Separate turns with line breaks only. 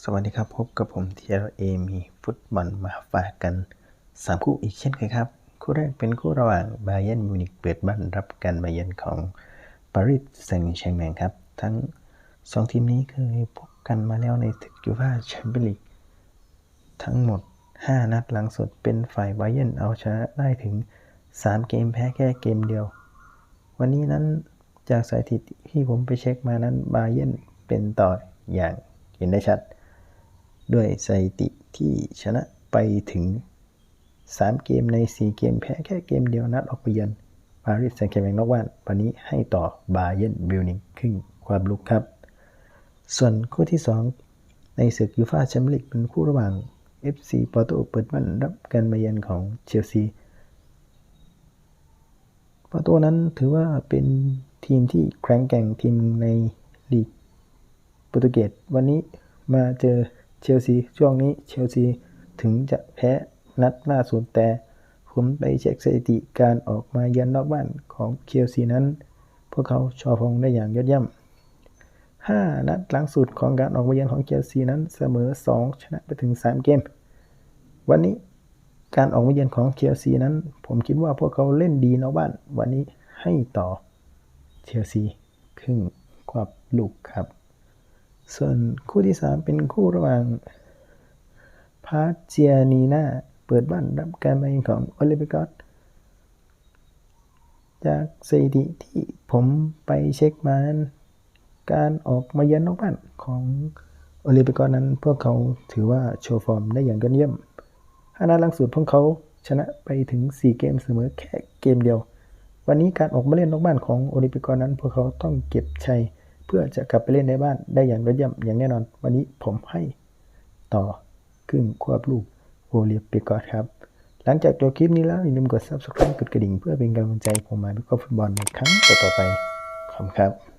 สวัสดีครับ พบกับผมเทีเอมีฟุตบอลมาฝากกัน 3 คู่อีกเช่นเคยครับ คู่แรกเป็นคู่ระหว่างบาเย r n นมิวนิกเปิดบ้านรับการมาเยือนของปารีสแซงต์แชร์แมงครับ ทั้ง 2 ทีมนี้เคยพบกันมาแล้วในศึกยูฟ่าแชมเปี้ยนลีกทั้งหมด 5 นัดหลังสุดเป็นฝ่ายบาเย r n นเอาชนะได้ถึง 3 เกมแพ้แค่เกมเดียว วันนี้นั้นจากสถิติที่ผมไปเช็คมานั้นบาเย r n นเป็นต่ออย่างเห็นได้ชัด ด้วยสถิติที่ชนะไปถึง 3 เกมใน 4 เกมแพ้แค่เกมเดียวนัดออกไปเยือนปารีสแซงต์แชร์แมงนอกบ้านวันนี้ให้ต่อบาเยนบิวนิงครึ่งความลุกครับ ส่วนคู่ที่ 2 ในศึกยูฟ่าแชมเปี้ยนลีกเป็นคู่ระหว่าง FC ปอร์โตเปิดบ้านรับการมาเยือนของเชลซีปอร์โตนั้นถือว่าเป็นทีมที่แข็งแกร่งทีมในลีกโปรตุเกสวันนี้มาเจอ เชลซีช่วงนี้เชลซีถึงจะแพ้นัดล่าสุดแต่ ผมไปเช็คสถิติการออกมาเยือนนอกบ้านของเชลซีนั้น พวกเขาชอพงได้อย่างยอดเยี่ยม 5 นัดหลังสุดของการออกมาเยือนของเชลซีนั้นเสมอ 2 ชนะไปถึง 3 เกม วันนี้การออกมาเยือนของเชลซีนั้น ผมคิดว่าพวกเขาเล่นดีนอกบ้าน วันนี้ให้ต่อเชลซีครึ่งกว่าลูกครับ ส่วนคู่ที่ 3 เป็นคู่ระหว่างพาเจียนีนาเปิดบ้านรับการมาเยือนของโอลิมปิกอสจากสถิติที่ผมไปเช็คมันการออกมาเยือนนอกบ้านของโอลิมปิกอสนั้น พวกเขาถือว่าโชว์ฟอร์มได้อย่างยอดเยี่ยมห้านัดลังสุดพวกเขาชนะไปถึง 4 เกมเสมอแค่เกมเดียว วันนี้การออกมาเล่นนอกบ้านของโอลิมปิกอสนั้น พวกเขาต้องเก็บชัย พื่อจะกลับไปเล่นในบ้านได้อย่างยอดเยี่ยมอย่างแน่นอน วันนี้ผมให้ต่อครึ่งควบลูกโอลิมปิกอนครับ หลังจากจบคลิปนี้แล้วอย่าลืมกด subscribe กดกระดิ่งเพื่อเป็นกำลังใจผมมาวิเคราะห์ฟุตบอลในครั้งต่อๆไปขอบคุณครับ